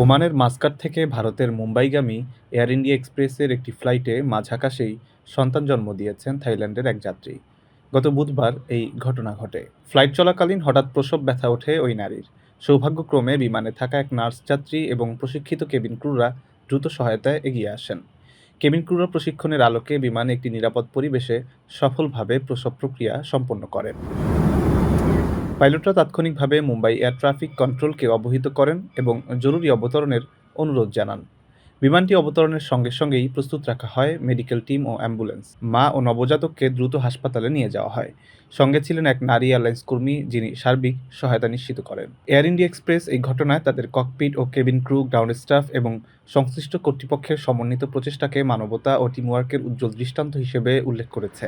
ওমানের মাস্কাট থেকে ভারতের মুম্বাইগামী এয়ার ইন্ডিয়া এক্সপ্রেসের একটি ফ্লাইটে মাঝ আকাশেই সন্তান জন্ম দিয়েছেন থাইল্যান্ডের এক যাত্রী। গত বুধবার এই ঘটনা ঘটে। ফ্লাইট চলাকালীন হঠাৎ প্রসব ব্যথা ওঠে ওই নারীর। সৌভাগ্যক্রমে বিমানে থাকা এক নার্স যাত্রী এবং প্রশিক্ষিত কেবিন ক্রুরা দ্রুত সহায়তায় এগিয়ে আসেন। কেবিন ক্রুরা প্রশিক্ষণের আলোকে বিমানে একটি নিরাপদ পরিবেশে সফলভাবে প্রসব প্রক্রিয়া সম্পন্ন করেন। পাইলটরা তাৎক্ষণিকভাবে মুম্বাই এয়ার ট্রাফিক কন্ট্রোলকে অবহিত করেন এবং জরুরি অবতরণের অনুরোধ জানান। বিমানটি অবতরণের সঙ্গে সঙ্গেই প্রস্তুত রাখা হয় মেডিকেল টিম ও অ্যাম্বুলেন্স। মা ও নবজাতককে দ্রুত হাসপাতালে নিয়ে যাওয়া হয়। সঙ্গে ছিলেন এক নারী এয়ারলাইন্স কর্মী যিনি সার্বিক সহায়তা নিশ্চিত করেন। এয়ার ইন্ডিয়া এক্সপ্রেস এই ঘটনায় তাদের ককপিট ও কেবিন ক্রু, গ্রাউন্ড স্টাফ এবং সংশ্লিষ্ট কর্তৃপক্ষের সমন্বিত প্রচেষ্টাকে মানবতা ও টিমওয়ার্কের উজ্জ্বল দৃষ্টান্ত হিসেবে উল্লেখ করেছে।